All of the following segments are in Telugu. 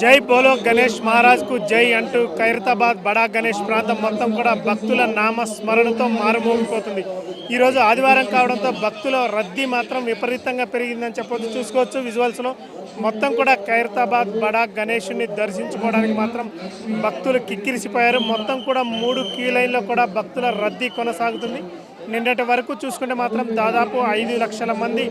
జై బోలో గణేష్ మహారాజ్కు జై అంటూ ఖైరతాబాద్ బడా గణేష్ ప్రాంతం మొత్తం కూడా భక్తుల నామస్మరణతో మారుమోగిపోతుంది. ఈరోజు ఆదివారం కావడంతో భక్తుల రద్దీ మాత్రం విపరీతంగా పెరిగిందని చెప్పొచ్చు. చూసుకోవచ్చు విజువల్స్లో. మొత్తం కూడా ఖైరతాబాద్ బడా గణేషుని దర్శించుకోవడానికి మాత్రం భక్తులు కిక్కిరిసిపోయారు. మొత్తం కూడా మూడు క్యూ లైన్లో కూడా భక్తుల రద్దీ కొనసాగుతుంది. నిన్నటి వరకు చూసుకుంటే మాత్రం దాదాపు ఐదు లక్షల మంది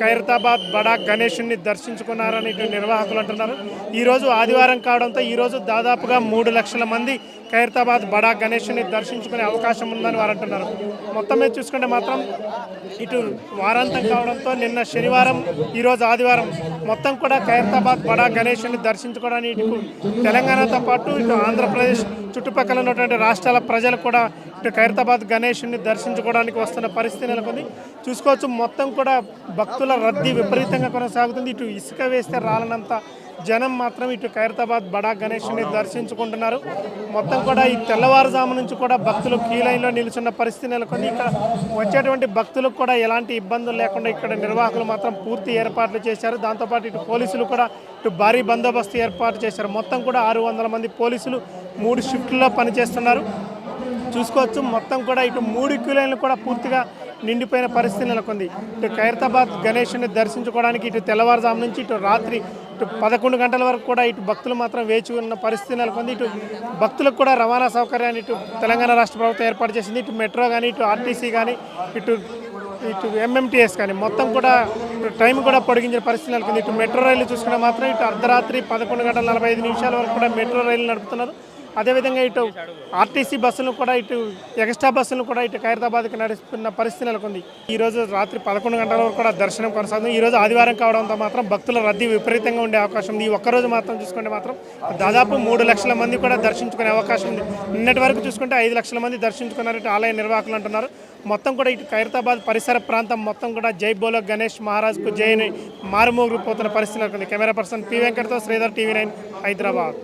ఖైరతాబాద్ బడా గణేషుని దర్శించుకున్నారని ఇటు నిర్వాహకులు అంటున్నారు. ఈరోజు ఆదివారం కావడంతో ఈరోజు దాదాపుగా మూడు లక్షల మంది ఖైరతాబాద్ బడా గణేషుని దర్శించుకునే అవకాశం ఉందని వారు అంటున్నారు. మొత్తం మీద చూసుకుంటే మాత్రం ఇటు వారాంతం కావడంతో నిన్న శనివారం ఈరోజు ఆదివారం మొత్తం కూడా ఖైరతాబాద్ బడా గణేషుని దర్శించుకోవడానికి ఇటు తెలంగాణతో పాటు ఇటు ఆంధ్రప్రదేశ్ చుట్టుపక్కల ఉన్నటువంటి రాష్ట్రాల ప్రజలు కూడా ఇటు ఖైరతాబాద్ గణేషుని దర్శించుకోవడానికి వస్తున్న పరిస్థితి నెలకొంది. చూసుకోవచ్చు మొత్తం కూడా భక్తుల రద్దీ విపరీతంగా కొనసాగుతుంది. ఇటు ఇసుక వేస్తే రాలనంత జనం మాత్రం ఇటు ఖైరతాబాద్ బడా గణేషుని దర్శించుకుంటున్నారు. మొత్తం కూడా ఈ తెల్లవారుజాము నుంచి కూడా భక్తులు కీ లైన్లో నిలుచున్న పరిస్థితి నెలకొంది. ఇక్కడ వచ్చేటువంటి భక్తులకు కూడా ఎలాంటి ఇబ్బందులు లేకుండా ఇక్కడ నిర్వాహకులు మాత్రం పూర్తి ఏర్పాట్లు చేశారు. దాంతోపాటు ఇటు పోలీసులు కూడా ఇటు భారీ బందోబస్తు ఏర్పాటు చేశారు. మొత్తం కూడా ఆరు వందల మంది పోలీసులు మూడు షిఫ్ట్లో పనిచేస్తున్నారు. చూసుకోవచ్చు. మొత్తం కూడా ఇటు మూడు క్యూలైన్లు కూడా పూర్తిగా నిండిపోయిన పరిస్థితి నెలకొంది. ఇటు ఖైరతాబాద్ గణేషుని దర్శించుకోవడానికి ఇటు తెల్లవారుజాము నుంచి ఇటు రాత్రి ఇటు పదకొండు గంటల వరకు కూడా ఇటు భక్తులు మాత్రం వేచి ఉన్న పరిస్థితి నెలకొంది. ఇటు భక్తులకు కూడా రవాణా సౌకర్యాన్ని ఇటు తెలంగాణ రాష్ట్ర ప్రభుత్వం ఏర్పాటు చేసింది. ఇటు మెట్రో కానీ ఇటు ఆర్టీసీ కానీ ఇటు ఇటు ఎంఎంటీఎస్ కానీ మొత్తం కూడా టైం కూడా పొడిగించిన పరిస్థితి నెలకొంది. ఇటు మెట్రో రైలు చూసుకుంటే మాత్రం ఇటు అర్ధరాత్రి పదకొండు గంటల నలభై ఐదు నిమిషాల వరకు కూడా మెట్రో రైలు నడుపుతున్నారు. అదేవిధంగా ఇటు ఆర్టీసీ బస్సులు కూడా ఇటు ఎక్స్ట్రా బస్సులు కూడా ఇటు ఖైరతాబాద్కి నడుస్తున్న పరిస్థితి నెలకొంది. ఈ రోజు రాత్రి పదకొండు గంటల వరకు కూడా దర్శనం కొనసాగుతుంది. ఈ రోజు ఆదివారం కావడంతో మాత్రం భక్తుల రద్దీ విపరీతంగా ఉండే అవకాశం ఉంది. ఈ ఒక్కరోజు మాత్రం చూసుకుంటే మాత్రం దాదాపు మూడు లక్షల మంది కూడా దర్శించుకునే అవకాశం ఉంది. నిన్నటి వరకు చూసుకుంటే ఐదు లక్షల మంది దర్శించుకున్నారు ఇటు ఆలయ నిర్వాహకులు అంటున్నారు. మొత్తం కూడా ఇటు ఖైరతాబాద్ పరిసర ప్రాంతం మొత్తం కూడా జై బోలో గణేష్ మహారాజ్కు జై అని మారుమోగిపోతున్న పరిస్థితి నెలకొంది. కెమెరా పర్సన్ పి వెంకట్తో శ్రీధర్ టీవీ నైన్ హైదరాబాద్.